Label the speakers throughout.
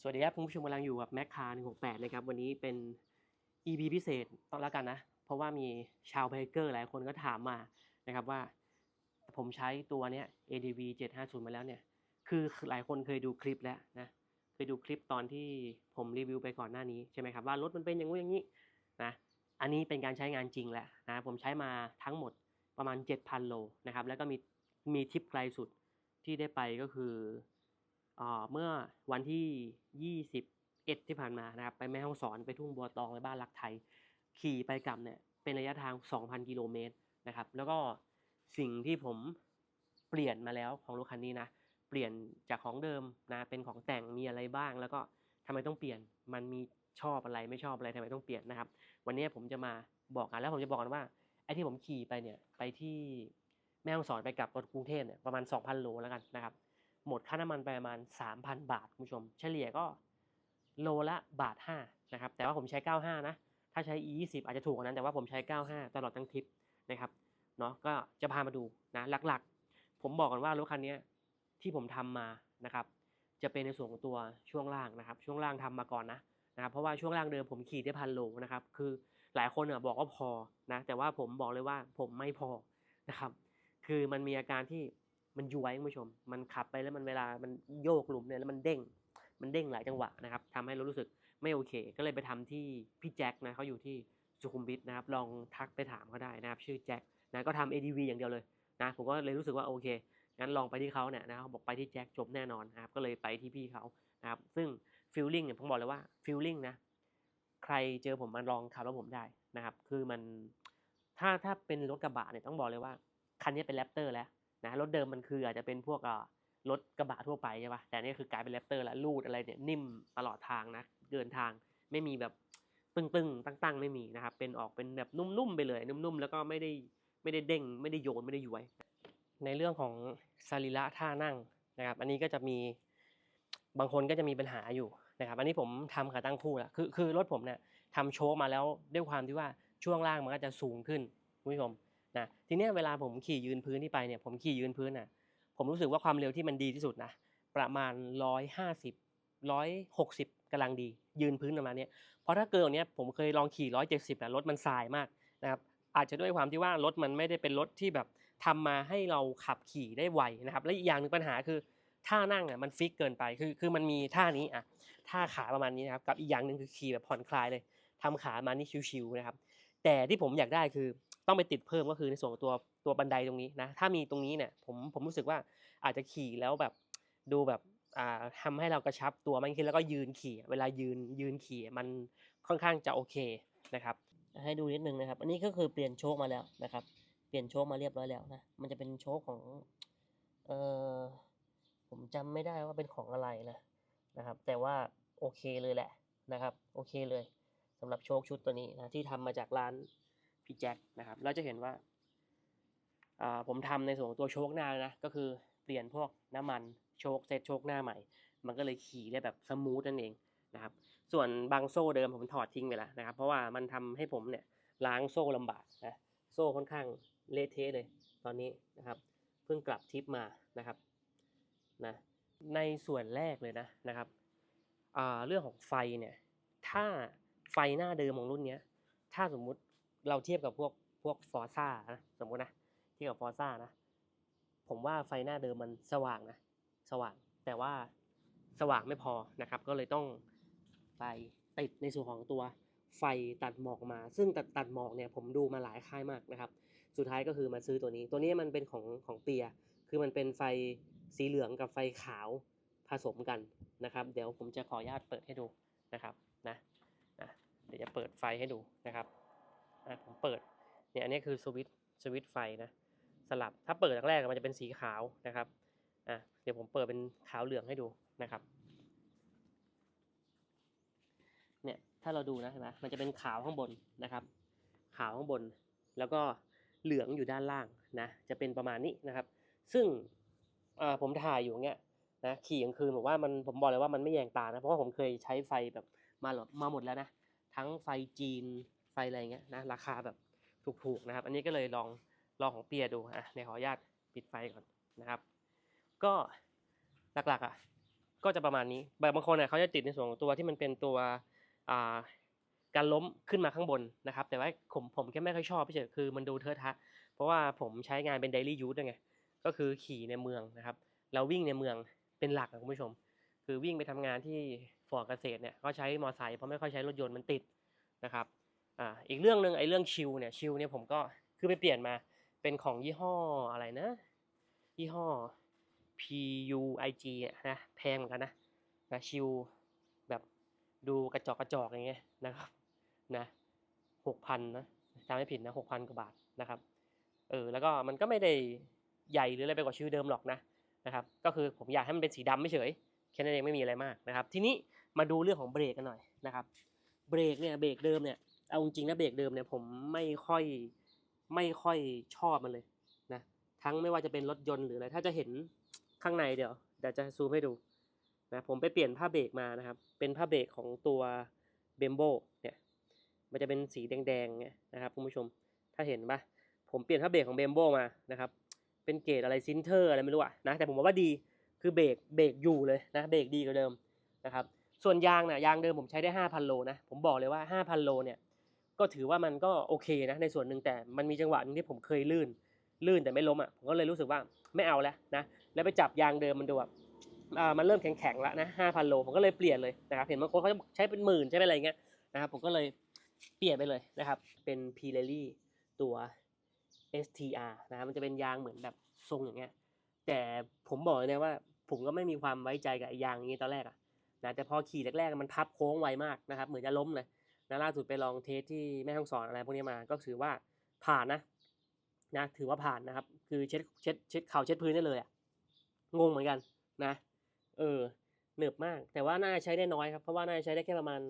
Speaker 1: สวัสดีครับคุณผู้ชมกำลังอยู่กับแมคคา168นะครับวันนี้เป็น EP พิเศษต้องแล้วกันนะ เพราะว่ามีชาวไบเกอร์หลายคนก็ถามมานะครับว่า ผมใช้ตัวเนี้ย ADV 750 มาแล้วเนี่ย คือหลายคนเคยดูคลิปแล้วนะเคยดูคลิปตอนที่ผมรีวิวไปก่อนหน้านี้ใช่ไหมครับว่ารถมันเป็นอย่างงู้อย่างนี้นะอันนี้เป็นการใช้งานจริงแหละนะผมใช้มาทั้งหมดประมาณ 7,000 โลนะครับแล้วก็มีมีทริปไกลสุดที่ได้ไปก็คือ เมื่อวันที่ 21 ที่ผ่านมานะครับไปแม่ฮ่องสอนไปทุ่งบัวตองไปบ้านรักไทย ขี่ไปกลับเนี่ยเป็นระยะทาง 2,000 กิโลเมตรนะครับแล้วก็สิ่งที่ผมเปลี่ยนมาแล้วของรถคันนี้นะเปลี่ยนจากของเดิมนะเป็นของแต่งมีอะไรบ้าง แล้วก็ทำไมต้องเปลี่ยนมันมีชอบอะไรไม่ชอบอะไรทำไมต้องเปลี่ยนนะครับ วันนี้ผมจะมาบอกกันแล้วผมจะบอกกันว่าไอ้ที่ผมขี่ไปเนี่ยไปที่แม่ฮ่องสอนไปกลับรถกรุงเทพเนี่ยประมาณ 2,000 โลแล้วกันนะครับ หมดค่าน้ำมันไปประมาณ 3,000 บาทคุณผู้ชม เฉลี่ยก็โลละบาท5นะครับแต่ว่าผมใช้ 95 นะ ถ้าใช้ E20 อาจจะถูกกว่านั้นแต่ว่าผมใช้ 95 ตลอดทั้งทริปนะครับเนาะก็จะพามาดูนะหลักๆ ผมบอกกันว่ารถคันนี้ที่ผมทำมานะครับจะเป็นในส่วนของตัวช่วงล่างนะครับ ช่วงล่างทำมาก่อนนะนะครับเพราะว่าช่วงล่างเดิมผมขี่ได้พันโลนะครับคือหลายคนเนี่ยบอกว่าพอนะแต่ว่าผมบอกเลยว่าผมไม่พอนะครับคือมันมีอาการที่ มันย้วยคุณผู้ชม มันขับไปแล้วมันเวลามันโยกหลุมเนี่ยแล้วมันเด้ง มันเด้งหลายจังหวะนะครับทำให้เรารู้สึกไม่โอเค ก็เลยไปทำที่พี่แจ็คนะเขาอยู่ที่สุขุมวิทนะครับ ลองทักไปถามเขาได้นะครับ ชื่อแจ็คนะก็ทำ ADV อย่างเดียวเลยนะผมก็เลยรู้สึกว่าโอเคงั้นลองไปที่เขาเนี่ยนะเขาบอกไปที่แจ็คจบแน่นอนนะครับ ก็เลยไปที่พี่เขานะครับ ซึ่งฟิลลิ่งเนี่ยผมบอกเลยว่าฟิลลิ่งนะใครเจอผมมาลองขับรถผมได้นะครับ คือมันถ้าถ้าเป็นรถกระบะเนี่ยต้องบอกเลยว่าคันนี้เป็นแรปเตอร์แล้ว นะรถเดิมมันคืออาจจะเป็นพวกรถกระบะทั่วไปใช่ปะแต่นี่คือกลายเป็นแรปเตอร์แล้วลูดอะไรเนี่ยนิ่มตลอดทางนะเดินทางไม่มีแบบตึงๆตั้งๆ ไม่มีนะครับเป็นออกเป็นแบบนุ่มๆไปเลยนุ่มๆแล้วก็ไม่ได้ไม่ได้เด้ง ไม่ได้โยนไม่ได้ย้วย ในเรื่องของสรีระท่านั่งนะครับอันนี้ก็จะมีบางคนก็จะมีปัญหาอยู่นะครับอันนี้ผมทำขาตั้งคู่แล้วคือคือรถผมเนี่ยทำโชคมาแล้วด้วยความที่ว่าช่วงล่างมันก็จะสูงขึ้นคุณผู้ชม นะทีนี้เวลาผมขี่ยืนพื้นที่ไปเนี่ยผมขี่ยืนพื้นน่ะผมรู้สึกว่าความเร็วที่มันดีที่สุดนะประมาณร้อยห้าสิบร้อยหกสิบกำลังดี ยืนพื้นประมาณนี้เพราะถ้าเกินกว่านี้ยผมเคยลองขี่ร้อยเจ็ดสิบแต่รถมันสายมากนะครับอาจจะด้วยความที่ว่ารถมันไม่ได้เป็นรถที่แบบทำมาให้เราขับขี่ได้ไวนะครับ และอีกอย่างหนึ่งปัญหาคือท่านั่งอะมันฟิกเกินไปคือคือมันมีท่านี้อะท่าขาประมาณนี้นะครับกับอีกอย่างหนึ่งคือขี่แบบผ่อนคลายเลยทำขามานี่ชิวๆนะครับ แต่ที่ผมอยากได้คือ ต้องไปติดเพิ่มก็คือในส่วนของตัวตัวบันไดตรงนี้นะถ้ามีตรงนี้เนี่ยผมผมรู้สึกว่าอาจจะขี่แล้วแบบดูแบบอ่าทำให้เรากระชับตัวมากขึ้นแล้วก็ยืนขี่ เวลายืนยืนขี่มันค่อนข้างจะโอเคนะครับให้ดูนิดนึงนะครับ อันนี้ก็คือเปลี่ยนโชคมาแล้วนะครับ เปลี่ยนโชคมาเรียบร้อยแล้วนะ มันจะเป็นโชคของเออผมจำไม่ได้ว่าเป็นของอะไรนะนะครับ แต่ว่าโอเคเลยแหละนะครับ โอเคเลยสำหรับโชคชุดตัวนี้นะที่ทำมาจากร้าน พี่แจ็คนะครับเราจะเห็นว่าผมทำในส่วนของตัวโชคหน้านะก็คือเปลี่ยนพวกน้ำมันโชคเซตโชคหน้าใหม่ มันก็เลยขี่ได้แบบสมูทนั่นเองนะครับ ส่วนบางโซ่เดิมผมถอดทิ้งไปแล้วนะครับ เพราะว่ามันทำให้ผมเนี่ยล้างโซ่ลำบากนะโซ่ค่อนข้างเละเทะเลย ตอนนี้นะครับเพิ่งกลับทิปมานะครับนะในส่วนแรกเลยนะนะครับเรื่องของไฟเนี่ยถ้าไฟหน้าเดิมของรุ่นนี้ถ้าสมมุติ เราเทียบกับพวกพวกฟอร์ซ่านะสมมตินะเทียบกับฟอร์ซ่านะ ผมว่าไฟหน้าเดิมมันสว่างนะ สว่างแต่ว่าสว่างไม่พอนะครับ ก็เลยต้องไปติดในส่วนของตัวไฟตัดหมอกมา ซึ่งตัดตัดหมอกเนี่ยผมดูมาหลายค่ายมากนะครับ สุดท้ายก็คือมาซื้อตัวนี้ ตัวนี้มันเป็นของของเปีย คือมันเป็นไฟสีเหลืองกับไฟขาวผสมกันนะครับ เดี๋ยวผมจะขออนุญาตเปิดให้ดูนะครับนะนะเดี๋ยวจะเปิดไฟให้ดูนะครับ อะผมเปิดเนี่ยอันนี้คือสวิตช์สวิตช์ไฟนะสลับถ้าเปิดแรกๆมันจะเป็นสีขาวนะครับอะเดี๋ยวผมเปิดเป็นขาวเหลืองให้ดูนะครับเนี่ยถ้าเราดูนะเห็นไหมมันจะเป็นขาวข้างบนนะครับ ขาวข้างบน แล้วก็เหลืองอยู่ด้านล่างนะจะเป็นประมาณนี้นะครับ ซึ่งผมถ่ายอยู่เงี้ยนะขี่กลางคืนบอกว่ามันผมบอกเลยว่ามันไม่แยงตานะเพราะว่าผมเคยใช้ไฟแบบมาหลดมาหมดแล้วนะทั้งไฟจีน ฟอะไรเงี้ยนะราคาแบบถูกๆนะครับ อันนี้ก็เลยลองลองของเปียดูอะในขออนุญาตปิดไฟก่อนนะครับ ก็หลักๆอะก็จะประมาณนี้บบบางคนเนี่ยเขาจะติดในส่วนของตัวที่มันเป็นตัวอ่าการล้มขึ้นมาข้างบนนะครับ แต่ว่าผมผมแค่ไม่ค่อยชอบพี่เฉยคือมันดูเทอะทะ เพราะว่าผมใช้งานเป็น daily use ไงก็คือขี่ในเมืองนะครับเราวิ่งในเมืองเป็นหลักอะคุณผู้ชม คือวิ่งไปทำงานที่ฟอร์เกษตรเนี่ยก็ใช้มอเตอร์ไซค์เพราะไม่ค่อยใช้รถยนต์มันติดนะครับ อ่าอีกเรื่องหนึ่งไอ้เรื่องชิลเนี่ยชิลเนี่ยผมก็คือไปเปลี่ยนมาเป็นของยี่ห้ออะไรนะ ยี่ห้อ PUIG อะนะแพงเหมือนกันนะนะชิลแบบดูกระจอกกระจอกอย่างเงี้ยนะครับนะหกพันนะจำไม่ผิดนะหกพันกว่าบาทนะครับเออแล้วก็มันก็ไม่ได้ใหญ่หรืออะไรไปกว่าชิลเดิมหรอกนะนะครับก็คือผมอยากให้มันเป็นสีดำไม่เฉยแค่นั้นเองไม่มีอะไรมากนะครับ ทีนี้มาดูเรื่องของเบรกกันหน่อยนะครับเบรกเนี่ยเบรกเดิมเนี่ย เอาจริงๆนะเบรกเดิมเนี่ยผมไม่ค่อยไม่ค่อยชอบมันเลยนะทั้งไม่ว่าจะเป็นรถยนต์หรืออะไรถ้าจะเห็นข้างในเดี๋ยวเดี๋ยวจะซูมให้ดูนะผมไปเปลี่ยนผ้าเบรกมานะครับ เป็นผ้าเบรกของตัวเบมโบเนี่ยมันจะเป็นสีแดงๆเนี่ยนะครับคุณผู้ชมถ้าเห็นปะผมเปลี่ยนผ้าเบรกของเบมโบมานะครับเป็นเกรดอะไรซินเทอร์อะไรไม่รู้อะนะแต่ผมว่าดีคือเบรกเบรกอยู่เลยนะเบรกดีกว่าเดิมนะครับส่วนยางเนี่ยยางเดิมผมใช้ได้ 5,000 โลนะผมบอกเลยว่า 5,000 โลเนี่ย ก็ถือว่ามันก็โอเคนะในส่วนหนึ่งแต่มันมีจังหวะหนึงที่ผมเคยลื่น ลื่นแต่ไม่ล้มอะผมก็เลยรู้สึกว่าไม่เอาแล้วนะแล้วไปจับยางเดิมมันดูแบบอ่ามันเริ่มแข็งๆแล้วนะ5,000โลผมก็เลยเปลี่ยนเลยนะครับเห็นบางคนเขาใช้เป็นหมื่นใช่ไหมอะไรเงี้ยนะครับผมก็เลยเปลี่ยนไปเลยนะครับ เป็น Pirelli ตัว STR นะครับมันจะเป็นยางเหมือนแบบทรงอย่างเงี้ยแต่ผมบอกเลยนะว่าผมก็ไม่มีความไว้ใจกับยางอย่างนี้ตอนแรกอะนะแต่พอขี่แรกๆมันพับโค้งไวมากนะครับ เหมือนจะล้มเลย นะล่าสุดไปลองเทสที่แม่ห้องสอนอะไรพวกนี้มาก็ถือว่าผ่านนะนะถือว่าผ่านนะครับ คือเช็ดเช็ดเช็ดเข่าเช็ดพื้นได้เลยอะงงเหมือนกันนะ เออเหนืบมาก แต่ว่าน่าใช้ได้น้อยครับ เพราะว่าน่าใช้ได้แค่ประมาณ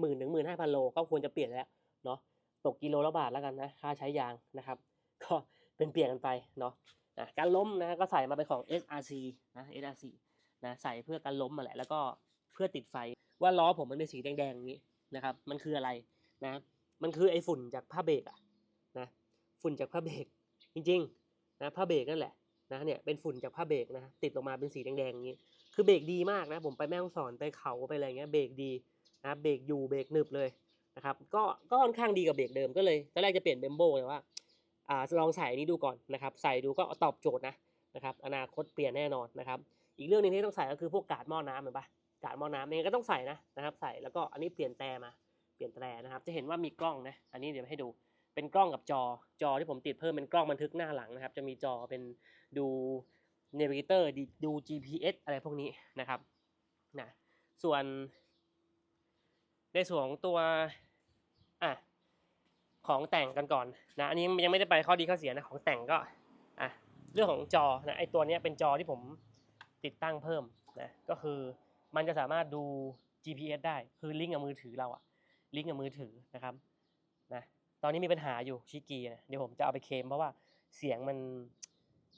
Speaker 1: หมื่นถึงหมื่นห้าพันโลก็ควรจะเปลี่ยนแล้วเนาะตกกิโลละบาทแล้วกันนะค่าใช้ยางนะครับ ก็เป็นเปลี่ยนกันไปเนาะนะการล้มนะก็ใส่มาเป็นของ SRC นะ SRC นะใส่เพื่อการล้มมาแหละแล้วก็เพื่อติดไฟว่าล้อผมมันเป็นสีแดงๆอย่างนี้ นะครับ มันคืออะไรนะ มันคือไอ้ฝุ่นจากผ้าเบรกอะนะฝุ่นจากผ้าเบรกจริงๆนะผ้าเบรกนั่นแหละนะเนี่ยเป็นฝุ่นจากผ้าเบรกนะติดลงมาเป็นสีแดงๆอย่างนี้ คือเบรกดีมากนะ ผมไปแม่ฮ่องสอนไปเขาไปอะไรเงี้ยเบรกดีนะเบรกอยู่เบรกหนึบเลยนะครับก็ก็ค่อนข้างดีกับเบรกเดิมก็เลยตอนแรกจะเปลี่ยนเบมโบแต่ว่าอ่าลองใส่นี้ดูก่อนนะครับใส่ดูก็ตอบโจทย์นะนะครับอนาคตเปลี่ยนแน่นอนนะครับอีกเรื่องหนึงที่ต้องใส่ก็คือพวกกาดหม้อน้ำเห็นปะ กาดหม้อน้ำเนี่ยก็ต้องใส่นะนะครับ ใส่แล้วก็อันนี้เปลี่ยนแต่มาเปลี่ยนแต่นะครับ จะเห็นว่ามีกล้องนะ อันนี้เดี๋ยวให้ดูเป็นกล้องกับจอจอที่ผมติดเพิ่มเป็นกล้องบันทึกหน้าหลังนะครับ จะมีจอเป็นดูเนวิเกเตอร์ดู GPS อะไรพวกนี้นะครับนะส่วน ในส่วนของตัวอะของแต่งกันก่อนนะอันนี้ยังไม่ได้ไปข้อดีข้อเสียนะของแต่งก็อะเรื่องของจอนะไอตัวนี้เป็นจอที่ผมติดตั้งเพิ่มนะก็คือ มันจะสามารถดู GPS ได้คือลิงก์กับมือถือเราอะลิงก์กับมือถือนะครับนะตอนนี้มีปัญหาอยู่ชิกีนะเดี๋ยวผมจะเอาไปเคลมเพราะว่าเสียงมัน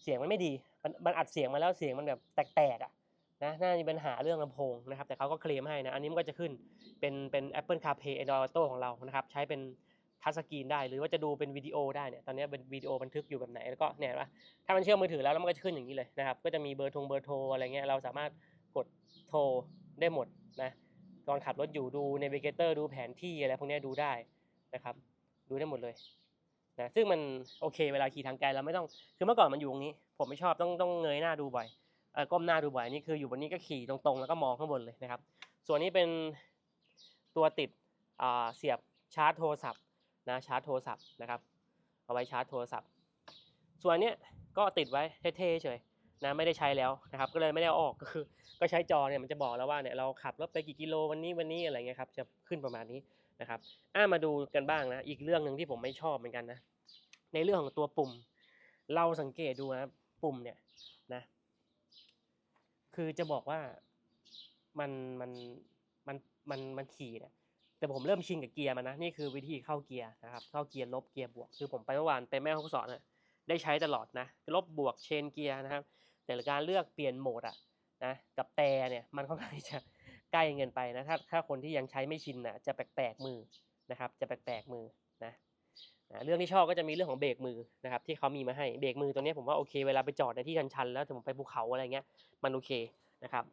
Speaker 1: เสียงมันไม่ดี มันมันอัดเสียงมาแล้วเสียงมันแบบแตกๆอะนะน่าจะมีปัญหาเรื่องลำโพงนะครับ แต่เขาก็เคลมให้นะ อันนี้มันก็จะขึ้นเป็นเป็น Apple CarPlay Android Auto ของเรานะครับ ใช้เป็นทัชสกรีนได้ หรือว่าจะดูเป็นวิดีโอได้เนี่ย ตอนนี้เป็นวิดีโอบันทึกอยู่แบบไหน แล้วก็เนี่ยนะถ้ามันเชื่อมมือถือแล้วแล้วมันก็จะขึ้นอย่างนี้เลยนะครับ ก็จะมีเบอร์ทงเบอร์โทรอะไรเงี้ย เราสามารถ ทรได้หมดนะตอนขับรถอยู่ดู Navigator ดูแผนที่อะไรพวกนี้ดูได้นะครับดูได้หมดเลยนะซึ่งมันโอเคเวลาขี่ทางไกลเราไม่ต้องคือเมื่อก่อนมันอยู่ตรงนี้ ผมไม่ชอบต้องต้องเงยหน้าดูบ่อยก้มหน้าดูบ่อยนี่คืออยู่บนนี้ก็ขี่ตรงๆ แล้วก็มองข้างบนเลยนะครับ ส่วนนี้เป็นตัวติดเสียบชาร์จโทรศัพท์นะชาร์จโทรศัพท์นะครับเอาไว้ชาร์จโทรศัพท์ ส่วนเนี้ยก็ติดไว้เท่ๆเฉย นะไม่ได้ใช้แล้วนะครับ ก็เลยไม่ได้อออกก็คือ ก็ใช้จอเนี่ยมันจะบอกแล้วว่าเนี่ยเราขับรถไปกี่กิโลวันนี้วันนี้อะไรเงี้ยครับจะขึ้นประมาณนี้นะครับอ่ามาดูกันบ้างนะอีกเรื่องหนึ่งที่ผมไม่ชอบเหมือนกันนะในเรื่องของตัวปุ่ม เราสังเกตดูนะปุ่มเนี่ยนะ คือจะบอกว่ามันมันมันมันมันขี่เนี่ยแต่ผมเริ่มชินกับเกียร์มันนะนี่คือวิธีเข้าเกียร์นะครับเข้าเกียร์ลบเกียร์บวก คือผมไปเมื่อวานไปแม่ห้องสอนนะ ได้ใช้ตลอดนะลบบวกเชนเกียร์นะครับ แต่การเลือกเปลี่ยนโหมดอะนะกับแต่เนี่ยมันค่อนข้างจะใกล้เงินไปนะถ้าถ้าคนที่ยังใช้ไม่ชินนะจะแปลกๆมือนะครับ จะแปลกๆมือนะนะเรื่องที่ชอบก็จะมีเรื่องของเบรกมือนะครับที่เขามีมาให้เบรกมือตัวนี้ผมว่าโอเคเวลาไปจอดในที่ชันๆแล้วแต่ผมไปภูเขาอะไรเงี้ยมันโอเคนะครับ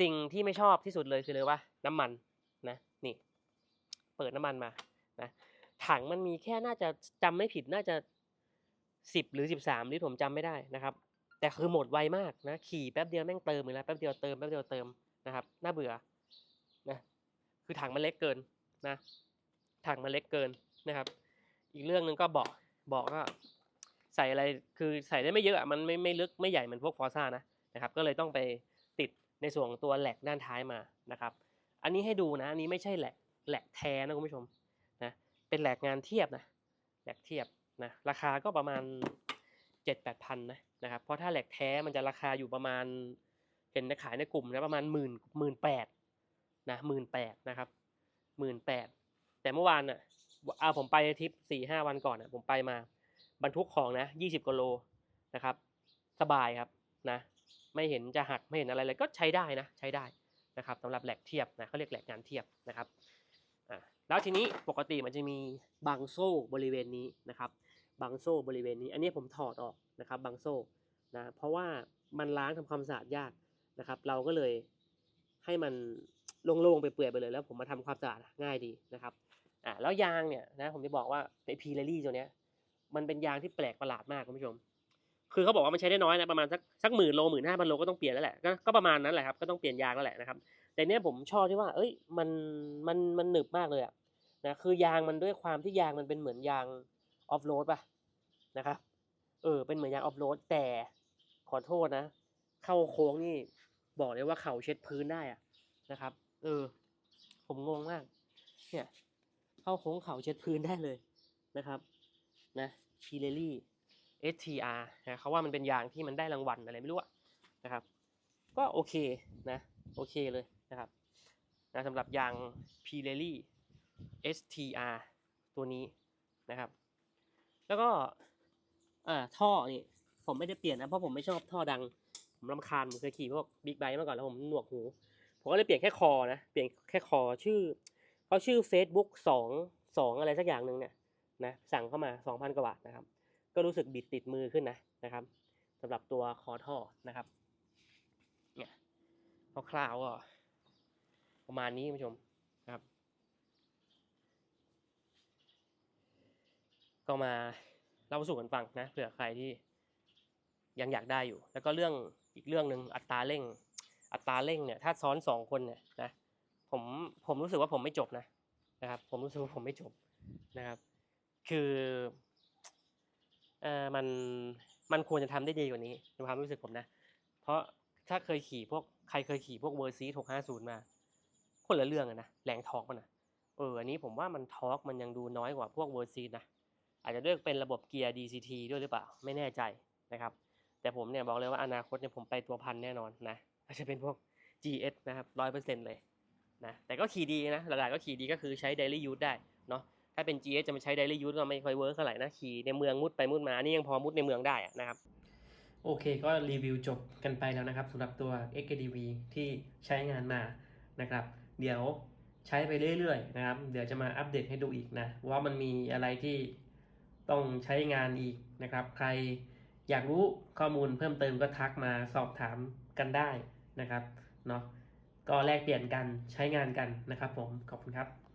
Speaker 1: สิ่งที่ไม่ชอบที่สุดเลยคือเลยว่าน้ำมันนะนี่ เปิดน้ำมันมานะถังมันมีแค่น่าจะจำไม่ผิดน่าจะ สิบหรือสิบสามลิตรผมจำไม่ได้นะครับ แต่คือหมดไวมากนะขี่แป๊บเดียวแม่งเติมอีกแล้วแป๊บเดียวเติมแป๊บเดียวเติมนะครับน่าเบื่อนะคือถังมันเล็กเกินนะถังมันเล็กเกินนะครับ อีกเรื่องหนึ่งก็เบาะเบาะก็ใส่อะไรคือใส่ได้ไม่เยอะอะมันไม่ไม่ลึกไม่ใหญ่เหมือนพวกฟอร์ซ่านะนะครับ ก็เลยต้องไปติดในส่วนตัวแหลกด้านท้ายมานะครับ อันนี้ให้ดูนะอันนี้ไม่ใช่แหลกแหลกแท้นะคุณผู้ชมนะเป็นแหลกงานเทียบนะแหลกเทียบ นะราคาก็ประมาณเจ็ดแปดพันนะนะครับเพราะถ้าแหลกแท้มันจะราคาอยู่ประมาณ เห็นในขายในกลุ่มนะประมาณหมื่นหมื่นแปดนะหมื่นแปดนะครับหมื่นแปดแต่เมื่อวานอะเอาผมไปทริปสี่ห้าวันก่อนอะผมไปมา บรรทุกของนะยี่สิบกิโลนะครับ สบายครับนะไม่เห็นจะหักไม่เห็นอะไรเลยก็ใช้ได้นะใช้ได้นะครับสำหรับแหลกเทียบนะเขาเรียกแหลกงานเทียบนะครับอ่าแล้วทีนี้ปกติมันจะมีบางโซ่บริเวณนี้นะครับ บางโซ่บริเวณนี้ อันนี้ผมถอดออกนะครับบางโซ่นะเพราะว่ามันล้างทำความสะอาดยากนะครับ เราก็เลยให้มันโล่งๆไปเปื่อยไปเลยแล้ว ผมมาทำความสะอาดง่ายดีนะครับอ่าแล้วยางเนี่ยนะผมจะบอกว่าไอพีเรลี่ตัวเนี้ยมันเป็นยางที่แปลกประหลาดมากคุณผู้ชม คือเขาบอกว่ามันใช้ได้น้อยนะประมาณสักสักหมื่นโลหมื่นห้าพันโลก็ต้องเปลี่ยนแล้วแหละก็ก็ประมาณนั้นแหละครับก็ต้องเปลี่ยนยางแล้วแหละนะครับแต่เนี้ยผมชอบที่ว่า เอ้ยมันมันมันหนึบมากเลยอะนะคือยางมันด้วยความที่ยางมันเป็นเหมือนยาง ออฟโรดป่ะนะครับเออเป็นเหมือนยางออฟโรดแต่ขอโทษนะ เข้าโค้งนี่บอกเลยว่าเข่าเช็ดพื้นได้อะนะครับ เออ ผมงงมาก เนี่ย เข้าโค้งเข่าเช็ดพื้นได้เลยนะครับ นะพีเรลี่ STR นะเขาว่ามันเป็นยางที่มันได้รางวัลอะไรไม่รู้อะนะครับ ก็โอเคนะ โอเคเลยนะครับนะสำหรับยาง Pirelli STR ตัวนี้นะครับ แล้วก็อ่าท่อนี่ผมไม่ได้เปลี่ยนนะเพราะผมไม่ชอบท่อดัง ผมรำคาญผมเคยขี่พวกบิ๊กไบค์มาก่อนแล้วผมหนวกหู ผมก็เลยเปลี่ยนแค่คอนะเปลี่ยนแค่คอชื่อเขาชื่อ Facebook สองสองอะไรสักอย่างหนึ่งเนี่ยนะสั่งเข้ามาสองพันกว่าบาทนะครับ ก็รู้สึกบิดติดมือขึ้นนะนะครับสำหรับตัวคอท่อนะครับเนี่ยคร่าวๆก็ประมาณนี้คุณผู้ชมนะครับ ก็มาเล่าสู่กันฟังนะเผื่อใครที่ยังอยากได้อยู่ แล้วก็เรื่องอีกเรื่องหนึ่งอัตราเร่ง อัตราเร่งเนี่ยถ้าซ้อนสองคนเนี่ยนะผมผมรู้สึกว่าผมไม่จบนะนะครับ ผมรู้สึกว่าผมไม่จบนะครับ คือเอ่อมันมันควรจะทำได้ดีกว่านี้ในความรู้สึกผมนะ เพราะถ้าเคยขี่พวกใครเคยขี่พวกเวอร์ซีหกห้าศูนย์มาคนละเรื่องอะนะแรงทอร์กมันนะเอออันนี้ผมว่ามันทอร์กมันยังดูน้อยกว่าพวกเวอร์ซีนะ อาจจะด้วยเป็นระบบเกียร์ DCT ด้วยหรือเปล่า ไม่แน่ใจนะครับ แต่ผมเนี่ยบอกเลยว่าอนาคตเนี่ยผมไปตัวพันแน่นอนนะก็จจะเป็นพวก GS นะครับร้อยเปอร์เซ็นต์เลยนะแต่ก็ขี่ดีนะหลักๆก็ขี่ดีก็คือใช้ daily use ได้เนาะถ้าเป็น GS จะมาใช้ daily use ก็ไม่ค่อยเวิร์กเท่าไหร่นะขี่ในเมืองมุดไปมุดมาอันนี่ยังพอมุดในเมืองได้นะครับโอเคก็รีวิวจบกันไปแล้วนะครับสำหรับตัว XKDV ที่ใช้งานมานะครับ เดี๋ยวใช้ไปเรื่อยๆนะครับ เดี๋ยวจะมาอัปเดตให้ดูอีกนะ ว่ามันมีอะไรที่ ต้องใช้งานอีกนะครับ ใครอยากรู้ข้อมูลเพิ่มเติมก็ทักมาสอบถามกันได้นะครับเนาะก็แลกเปลี่ยนกันใช้งานกันนะครับผมขอบคุณครับ